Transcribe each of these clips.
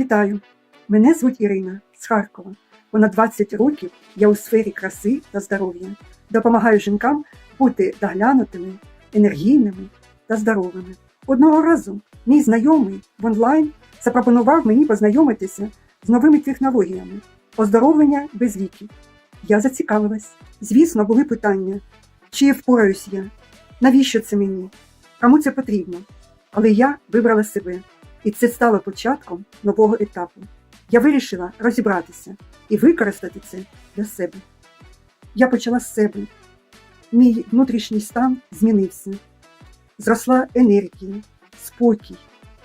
Вітаю! Мене звуть Ірина з Харкова. Понад 20 років я у сфері краси та здоров'я. Допомагаю жінкам бути доглянутими, енергійними та здоровими. Одного разу мій знайомий в онлайн запропонував мені познайомитися з новими технологіями оздоровлення без ліків. Я зацікавилась. Звісно, були питання, чи впораюсь я, навіщо це мені, кому це потрібно. Але я вибрала себе, і це стало початком нового етапу. Я вирішила розібратися і використати це для себе. Я почала з себе. Мій внутрішній стан змінився. Зросла енергія, спокій,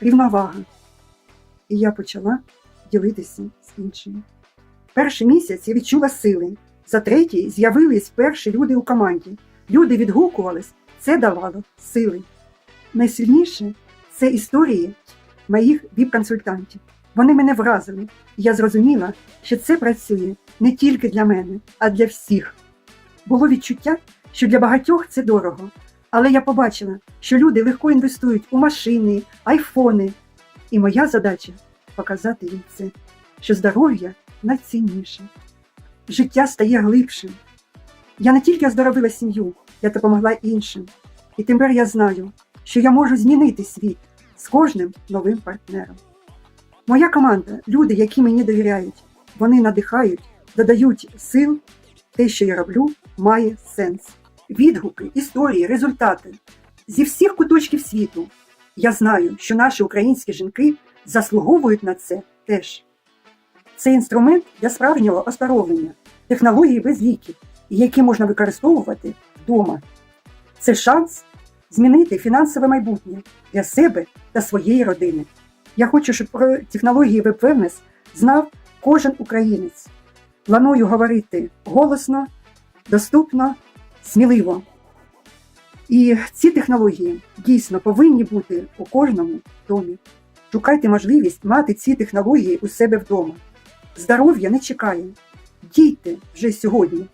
рівновага. І я почала ділитися з іншими. Перший місяць я відчула сили. За третій з'явились перші люди у команді. Люди відгукувались, це давало сили. Найсильніше це історії моїх віп-консультантів. Вони мене вразили, і я зрозуміла, що це працює не тільки для мене, а для всіх. Було відчуття, що для багатьох це дорого, але я побачила, що люди легко інвестують у машини, айфони. І моя задача показати їм це, що здоров'я найцінніше. Життя стає глибшим. Я не тільки оздоровила сім'ю, я допомогла іншим. І тепер я знаю, що я можу змінити світ з кожним новим партнером. Моя команда, люди, які мені довіряють, вони надихають, додають сил, те, що я роблю, має сенс. Відгуки, історії, результати зі всіх куточків світу. Я знаю, що наші українські жінки заслуговують на це теж. Це інструмент для справжнього оздоровлення, технології без ліків, які можна використовувати вдома. Це шанс змінити фінансове майбутнє для себе та своєї родини. Я хочу, щоб про технології WebWellness знав кожен українець. Планую говорити голосно, доступно, сміливо. І ці технології дійсно повинні бути у кожному домі. Шукайте можливість мати ці технології у себе вдома. Здоров'я не чекає. Дійте вже сьогодні.